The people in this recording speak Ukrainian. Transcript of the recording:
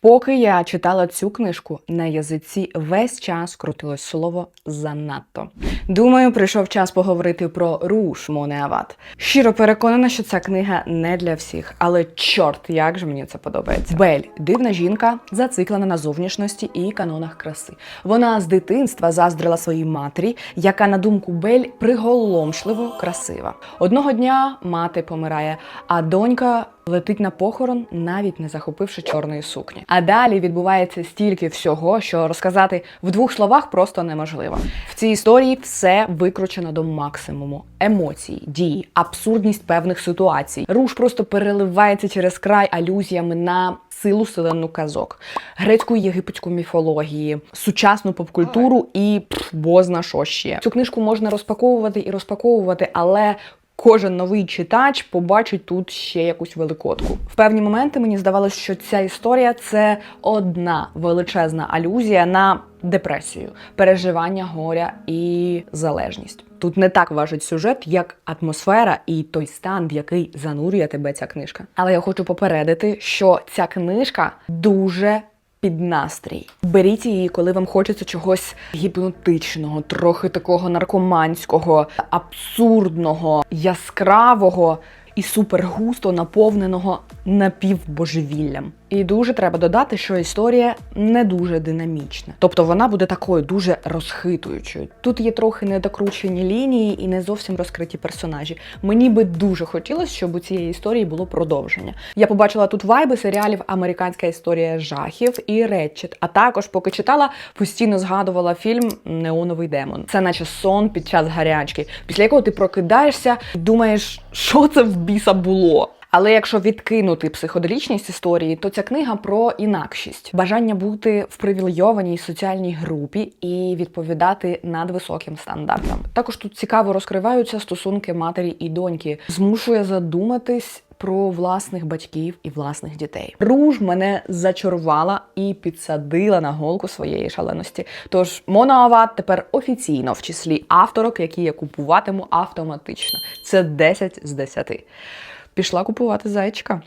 Поки я читала цю книжку, на язиці весь час крутилось слово занадто. Думаю, прийшов час поговорити про руш Моне Ават. Щиро переконана, що ця книга не для всіх, але чорт, як же мені це подобається. Бель дивна жінка, зациклена на зовнішності і канонах краси. Вона з дитинства заздрила своїй матері, яка, на думку Бель, приголомшливо красива. Одного дня мати помирає, а донька летить на похорон, навіть не захопивши чорної сукні. А далі відбувається стільки всього, що розказати в двох словах просто неможливо. В цій історії все викручено до максимуму: емоції, дії, абсурдність певних ситуацій. Руш просто переливається через край алюзіями на. Силу селену казок, грецьку і єгипетську міфології, сучасну попкультуру і пф, бозна що ще. Цю книжку можна розпаковувати і розпаковувати, але кожен новий читач побачить тут ще якусь великодку. В певні моменти мені здавалося, що ця історія це одна величезна алюзія на депресію, переживання горя і залежність. Тут не так важить сюжет, як атмосфера і той стан, в який занурює тебе ця книжка. Але я хочу попередити, що ця книжка дуже під настрій. Беріть її, коли вам хочеться чогось гіпнотичного, трохи такого наркоманського, абсурдного, яскравого і супергусто наповненого напівбожевіллям. І дуже треба додати, що історія не дуже динамічна. Тобто вона буде такою дуже розхитуючою. Тут є трохи недокручені лінії і не зовсім розкриті персонажі. Мені би дуже хотілося, щоб у цієї історії було продовження. Я побачила тут вайби серіалів Американська історія жахів і Речет. А також, поки читала, постійно згадувала фільм Неоновий демон. Це наче сон під час гарячки, після якого ти прокидаєшся думаєш, що це в біса було. Але якщо відкинути психоделічність історії, то ця книга про інакшість, бажання бути в привілейованій соціальній групі і відповідати надвисоким стандартам. Також тут цікаво розкриваються стосунки матері і доньки, змушує задуматись. Про власних батьків і власних дітей. Руж мене зачарувала і підсадила на голку своєї шаленості. Тож Монаава тепер офіційно в числі авторок, які я купуватиму автоматично. Це 10 з 10. Пішла купувати зайчика.